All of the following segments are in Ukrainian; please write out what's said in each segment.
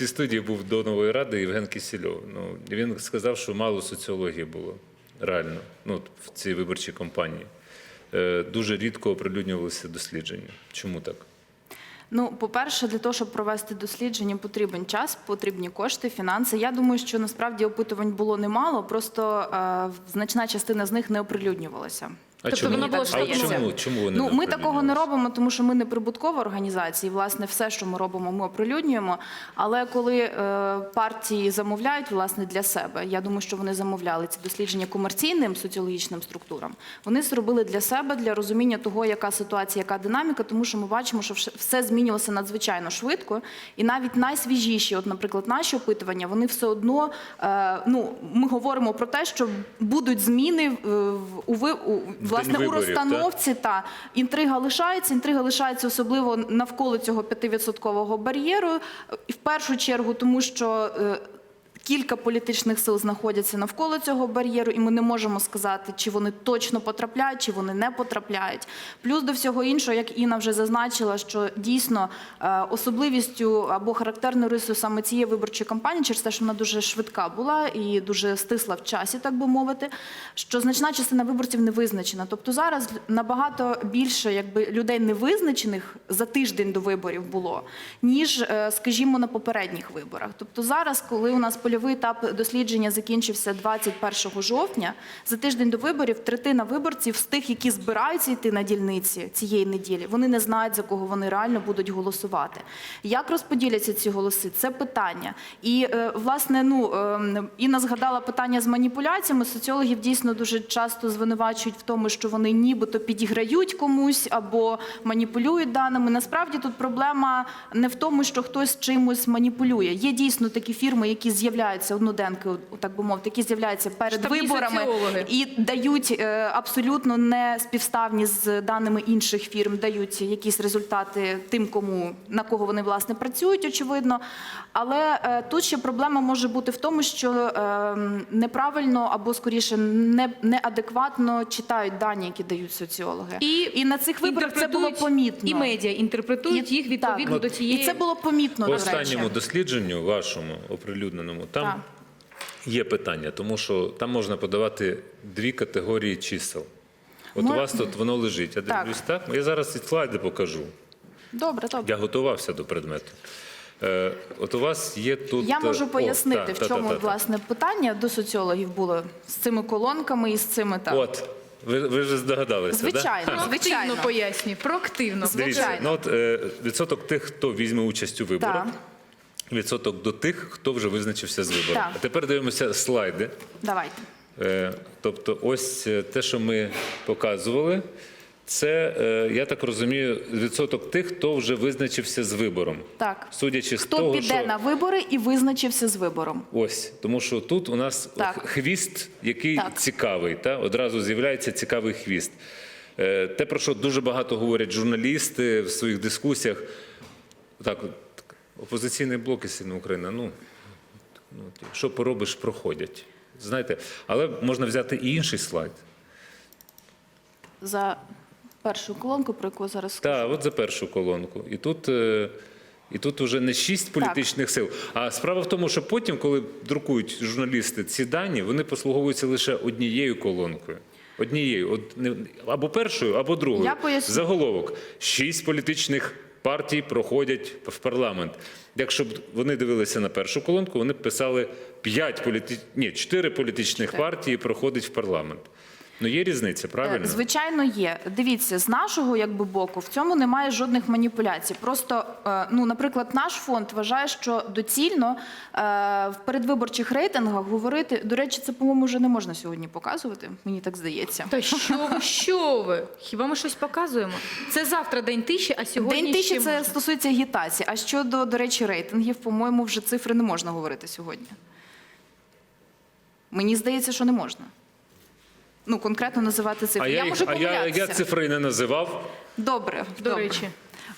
цій студії був до нової ради Євген Кісільов. Ну він сказав, що мало соціології було реально. Ну в цій виборчій кампанії. Е, Дуже рідко оприлюднювалися дослідження. Чому так? Ну, по-перше, для того, щоб провести дослідження, потрібен час, потрібні кошти, фінанси. Я думаю, що насправді опитувань було немало, просто е, значна частина з них не оприлюднювалася. А Тобто чому? воно було а здається. чому? Чому вони Ну, не ми такого не оприлюднювалися? робимо, тому що ми не прибуткова організація. І, власне, все, що ми робимо, ми оприлюднюємо. Але коли е, партії замовляють власне для себе, я думаю, що вони замовляли ці дослідження комерційним соціологічним структурам. Вони зробили для себе для розуміння того, яка ситуація, яка динаміка, тому що ми бачимо, що вш- все змінювалося надзвичайно швидко, і навіть найсвіжіші, от, наприклад, наші опитування, вони все одно е, ну ми говоримо про те, що будуть зміни е, в- у ви у власне у розстановці та? та інтрига лишається. Інтрига лишається особливо навколо цього 5% бар'єру. І в першу чергу, тому що е, кілька політичних сил знаходяться навколо цього бар'єру, і ми не можемо сказати, чи вони точно потрапляють, чи вони не потрапляють. Плюс до всього іншого, як Інна вже зазначила, що дійсно е, особливістю або характерною рисою саме цієї виборчої кампанії, через те, що вона дуже швидка була і дуже стисла в часі, так би мовити, що значна частина виборців не визначена. Тобто зараз набагато більше якби людей невизначених за тиждень до виборів було, ніж, е, скажімо, на попередніх виборах. Тобто зараз, коли у нас польовий етап дослідження закінчився 21 жовтня, за тиждень до виборів третина виборців з тих, які збираються йти на дільниці цієї неділі, вони не знають, за кого вони реально будуть голосувати. Як розподіляться ці голоси? Це питання. І е, власне, ну е, Інна згадала питання з маніпуляціями. Соціологів дійсно дуже часто звинувачують в тому, що вони нібито підіграють комусь або маніпулюють даними. Насправді тут проблема не в тому, що хтось чимось маніпулює. Є дійсно такі фірми, які з'являються одноденки, так би мовити, які з'являються перед Штабні виборами соціологи. і дають е, абсолютно не співставні з даними інших фірм, дають якісь результати тим, кому на кого вони власне працюють, очевидно. Але е, тут ще проблема може бути в тому, що е, неправильно або скоріше не, неадекватно читають дані, які дають соціологи. І на цих виборах це було помітно. І медіа інтерпретують І- їх відповідно так. до цієї. І це було помітно По останньому дослідженню вашому оприлюдненому там Так. є питання, тому що там можна подавати дві категорії чисел. От Ми- у вас тут воно лежить. Я Так. дивлюсь так. Я зараз ці слайди покажу. Добре, добре. Я готувався до предмету. Е, от у вас є тут. Я можу е, о, пояснити, та, в чому та, та, та. власне питання до соціологів було з цими колонками і з цими так. От, ви, ви вже здогадалися, да? Звичайно, звичайно. Проактивно пояснюю, проактивно. Дивіться, Звичайно. ну от е, відсоток тих, хто візьме участь у виборах, Так. Відсоток до тих, хто вже визначився з вибором. Так. А тепер дивимося слайди. Давайте. Е, Тобто, ось е, те, що ми показували, це, е, я так розумію, відсоток тих, хто вже визначився з вибором. Так. Судячи з Хто того, піде що на вибори і визначився з вибором? ось, тому що тут у нас Так. хвіст, який Так. цікавий, та одразу з'являється цікавий хвіст. Те, про що дуже багато говорять журналісти в своїх дискусіях, так, опозиційний блок і сильна Україна, ну, ну що поробиш, проходять. Знаєте, але можна взяти і інший слайд. За першу колонку, про яку зараз скажу. Так, от за першу колонку. І тут, е, і тут вже не шість політичних сил. А справа в тому, що потім, коли друкують журналісти ці дані, вони послуговуються лише однією колонкою. Однією, од- або першою, або другою. Я поясню. Заголовок. Шість політичних партій проходять в парламент. Якщо б вони дивилися на першу колонку, вони б писали п'ять політи... Ні, чотири політичних Чотири. партії проходять в парламент. Ну є різниця, правильно? Е, Звичайно, є. Дивіться, з нашого якби боку в цьому немає жодних маніпуляцій. Просто, е, ну, наприклад, наш фонд вважає, що доцільно е, в передвиборчих рейтингах говорити. До речі, це по-моєму вже не можна сьогодні показувати. Мені так здається. Та що ви, що ви? Хіба ми щось показуємо? Це завтра день тиші, а сьогодні День тиші ще це можна. стосується агітації. А щодо, до речі, рейтингів, по-моєму, вже цифри не можна говорити сьогодні. Мені здається, що не можна. Ну, конкретно називати цифри. А я, я, їх- можу а я, помилятися. я цифри не називав. Добре, До добре. речі.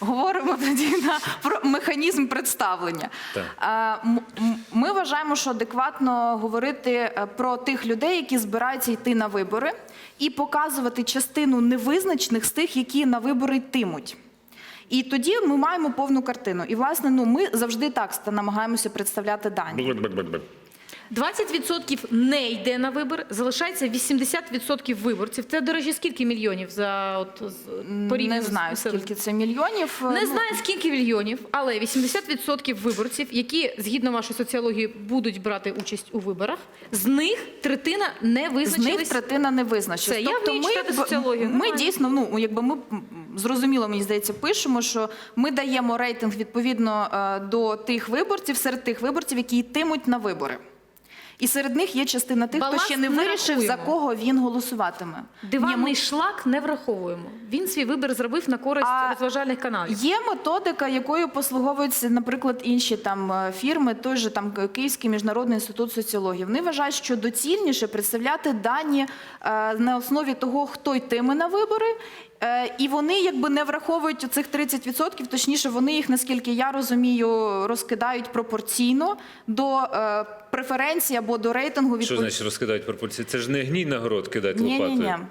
Говоримо тоді на про механізм представлення. Так. Ми вважаємо, що адекватно говорити е, про тих людей, які збираються йти на вибори, і показувати частину невизначених з тих, які на вибори йтимуть. І тоді ми маємо повну картину. І власне, ну ми завжди так намагаємося представляти дані. 20% не йде на вибір, залишається 80% виборців. Це, до речі, скільки мільйонів за от порівняно Не знаю скільки це мільйонів. Не Ну, знаю скільки мільйонів, але 80% виборців, які згідно вашої соціології будуть брати участь у виборах, з них третина не З них третина не визначилась. Все, я вмію читати соціологію, Ми нормально. дійсно, ну якби ми зрозуміло, мені здається, пишемо, що ми даємо рейтинг відповідно е, до тих виборців, серед тих виборців, які йтимуть на вибори. І серед них є частина тих, Баланс хто ще не не вирішив, за кого він голосуватиме. Диванний шлак не враховуємо. Він свій вибір зробив на користь А розважальних каналів. Є методика, якою послуговуються, наприклад, інші там е, фірми, той же там Київський міжнародний інститут соціології. Вони вважають, що доцільніше представляти дані е, на основі того, хто йтиме на вибори. Е, І вони якби не враховують цих 30%, точніше, вони їх, наскільки я розумію, розкидають пропорційно до е, преференцій або до рейтингу Що відпов- значить розкидають пропорції? Це ж не гній на город кидати ні, ні, лопатою. ні.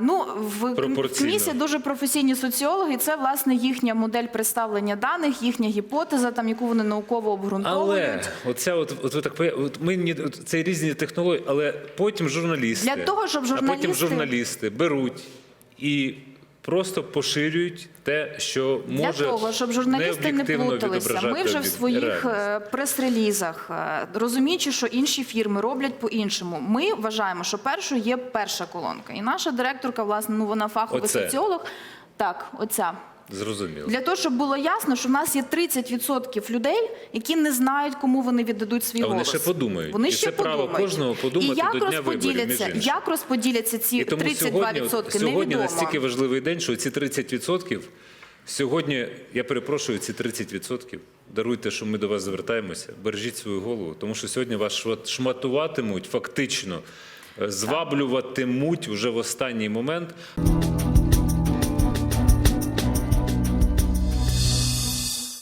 Ну, в Пропорційно. комісії дуже професійні соціологи, і це власне їхня модель представлення даних, їхня гіпотеза, там яку вони науково обґрунтовують. Але оця от, от ви так от ми от це різні технології, але потім журналісти, Для того, щоб а потім журналісти- журналісти беруть і просто поширюють те, що Для того, щоб журналісти не плуталися, ми вже в своїх е, прес-релізах, е, розуміючи, що інші фірми роблять по-іншому, ми вважаємо, що першою є перша колонка. І наша директорка, власне, ну вона фаховий Оце. соціолог. Так, оця. Зрозуміло. Для того, щоб було ясно, що в нас є 30% людей, які не знають, кому вони віддадуть свій А вони голос. ще подумають. Вони І ще це право кожного подумати І як до дня виборів, розподіляться, між іншим. як розподіляться ці І тому 32% сьогодні, сьогодні настільки важливий день, що ці 30%, сьогодні, я перепрошую, ці 30%, даруйте, що ми до вас звертаємося, бережіть свою голову, тому що сьогодні вас шматуватимуть фактично, е, зваблюватимуть вже в останній момент.